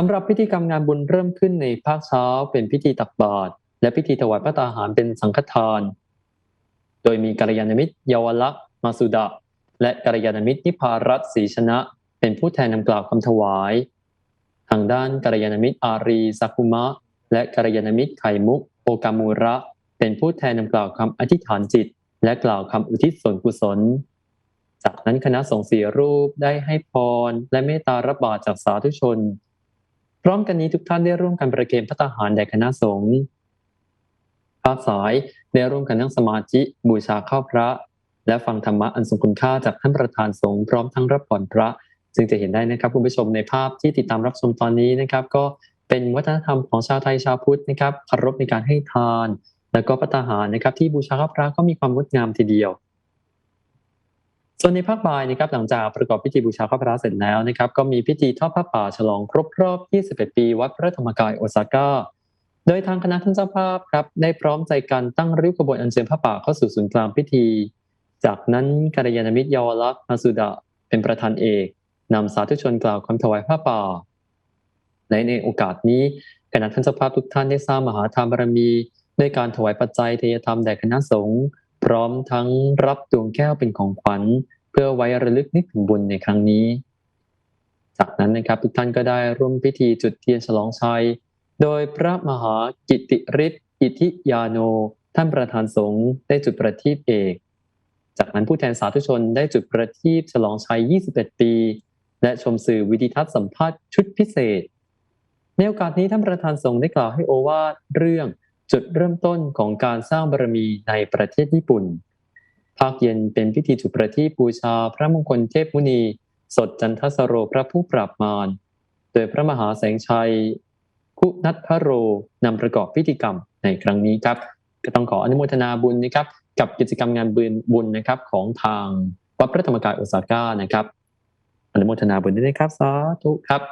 สำหรับพิธีกรรมงานบุญเริ่มขึ้นในภาคเช้าเป็นพิธีตักบาตรและพิธีถวายพระตาหารเป็นสังฆทาน โดยมีกัลยาณมิตรเยาวลักษณ์มาสุดะ และกัลยาณมิตรนิพารัตศรีชนะ เป็นผู้แทนนำกล่าวคำถวาย ทางด้านกัลยาณมิตรอารีสักุมะ และกัลยาณมิตรไข่มุกโอกามูระ เป็นผู้แทนนำกล่าวคำอธิษฐานจิต และกล่าวคำอุทิศส่วนกุศล จากนั้นคณะสงฆ์สี่รูปได้ให้พรและเมตตารับบาตรจากสาธุชน ร้อมกันนี้ทุกท่านได้ร่วมกันประเคนพระตาหารแด่คณะสงฆ์ภาคสายได้ร่วมกันนั่งสมาธิบูชาข้าวพระ และฟังธรรมะอันทรงคุณค่าจากท่านประธานสงฆ์พร้อมทั้งรับผ่อนพระ ซึ่งจะเห็นได้นะครับคุณผู้ชมในภาพที่ติดตามรับชมตอนนี้นะครับ ก็เป็นวัฒนธรรมของชาวไทยชาวพุทธนะครับคารพในการให้ทาน แล้วก็พระตาหารนะครับ ที่บูชาข้าวพระก็มีความงดงามทีเดียว ส่วนในภาคบ่ายนะครับหลังจากประกอบพิธีบูชาข้าพระเสร็จแล้วนะครับก็มีพิธีทอดผ้าป่าฉลองครบรอบ 21 ปี วัดพระธรรมกายโอซาก้า โดยทางคณะท่านเจ้าภาพครับได้พร้อมใจกันตั้งริ้วขบวนอัญเชิญผ้าป่าเข้าสู่ศูนย์กลางพิธี จากนั้นกัลยาณมิตรเยาวลักษณ์มาสุดะเป็นประธานเอกนำสาธุชนกล่าวคำถวายผ้าป่าและในโอกาสนี้คณะท่านเจ้าภาพทุกท่านได้สร้างมหาทานบารมี ด้วยการถวายปัจจัยเทยธรรมแด่คณะสงฆ์ พร้อมทั้งรับดวงแก้วเป็นของขวัญ เพื่อไว้ระลึกนึกถึงบุญในครั้งนี้ จากนั้นนะครับทุกท่านก็ได้ร่วมพิธีจุดเทียนฉลองชัย โดยพระมหากิติฤทธิ์อิทิยาโน ท่านประธานสงฆ์ได้จุดประทีปเอก จากนั้นผู้แทนสาธุชนได้จุดประทีปฉลองชัย 21 ปี และชมสื่อวิดิทัศน์สัมภาษณ์ชุดพิเศษ ในโอกาสนี้ท่านประธานสงฆ์ได้กล่าวให้โอวาทเรื่อง จุดเริ่มต้นของการสร้างบารมีในประเทศญี่ปุ่น ภาคเย็นเป็นพิธีจุดประทีปบูชาพระมงคลเทพมุนี สดจันทสโรพระผู้ปราบมาร โดยพระมหาแสงชัย คุณัทพโรนำประกอบพิธีกรรมในครั้งนี้ครับ ก็ต้องขออนุโมทนาบุญนะครับ กับกิจกรรมงานบุญบุญนะครับของทางวัดพระธรรมกายโอซาก้านะครับ อนุโมทนาบุญด้วยนะครับสาธุครับ